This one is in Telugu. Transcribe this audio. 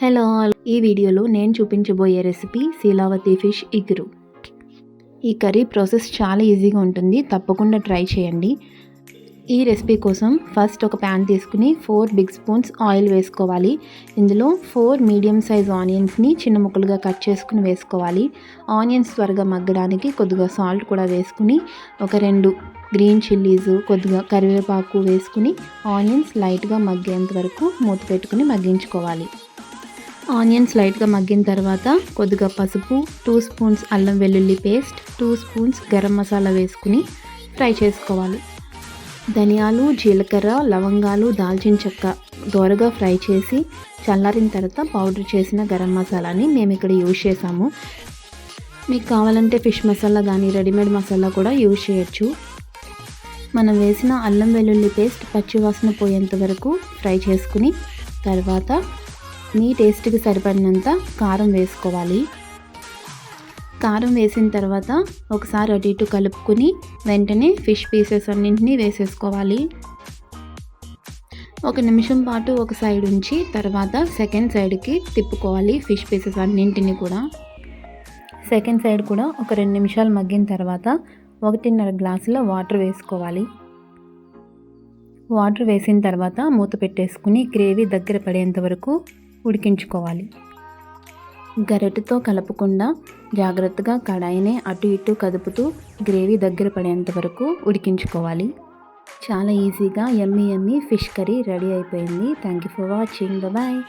హలో ఆల్ ఈ వీడియోలో నేను చూపించబోయే రెసిపీ శీలావతి ఫిష్ ఇగురు. ఈ కర్రీ ప్రాసెస్ చాలా ఈజీగా ఉంటుంది. తప్పకుండా ట్రై చేయండి. ఈ రెసిపీ కోసం ఫస్ట్ ఒక ప్యాన్ తీసుకుని ఫోర్ బిగ్ స్పూన్స్ ఆయిల్ వేసుకోవాలి. ఇందులో ఫోర్ మీడియం సైజ్ ఆనియన్స్ని చిన్న ముక్కలుగా కట్ చేసుకుని వేసుకోవాలి. ఆనియన్స్ త్వరగా మగ్గడానికి కొద్దిగా సాల్ట్ కూడా వేసుకుని ఒక రెండు గ్రీన్ చిల్లీస్ కొద్దిగా కరివేపాకు వేసుకుని ఆనియన్స్ లైట్గా మగ్గేంత వరకు మూత పెట్టుకుని మగ్గించుకోవాలి. ఆనియన్స్ లైట్గా మగ్గిన తర్వాత కొద్దిగా పసుపు టూ స్పూన్స్ అల్లం వెల్లుల్లి paste two spoons garam masala వేసుకుని ఫ్రై చేసుకోవాలి. ధనియాలు జీలకర్ర లవంగాలు దాల్చిన చెక్క దోరగా ఫ్రై చేసి చల్లారిన తర్వాత పౌడర్ చేసిన గరం మసాలాని మేము ఇక్కడ యూజ్ చేసాము మీకు కావాలంటే ఫిష్ మసాలా కానీ రెడీమేడ్ మసాలా కూడా యూజ్ చేయొచ్చు. మనం వేసిన అల్లం వెల్లుల్లి పేస్ట్ పచ్చివాసన పోయేంత వరకు ఫ్రై చేసుకుని తర్వాత మీ టేస్ట్కి సరిపడినంత కారం వేసుకోవాలి. కారం వేసిన తర్వాత ఒకసారి అటు ఇటు కలుపుకుని వెంటనే ఫిష్ పీసెస్ అన్నింటినీ వేసేసుకోవాలి. ఒక నిమిషం పాటు ఒక సైడ్ ఉంచి తర్వాత సెకండ్ సైడ్కి తిప్పుకోవాలి ఫిష్ పీసెస్ అన్నింటినీ కూడా. సెకండ్ సైడ్ కూడా ఒక రెండు నిమిషాలు మగ్గిన తర్వాత ఒకటిన్నర గ్లాసులో వాటర్ వేసుకోవాలి. వాటర్ వేసిన తర్వాత మూత పెట్టేసుకుని గ్రేవీ దగ్గర పడేంత వరకు ఉడికించుకోవాలి. గరిటెతో కలపకుండా జాగ్రత్తగా కడాయిని అటు ఇటు కదుపుతూ గ్రేవీ దగ్గర పడేంత వరకు ఉడికించుకోవాలి. చాలా ఈజీగా ఎమ్మి ఎమ్మి ఫిష్ కర్రీ రెడీ అయిపోయింది. Thank you for watching bye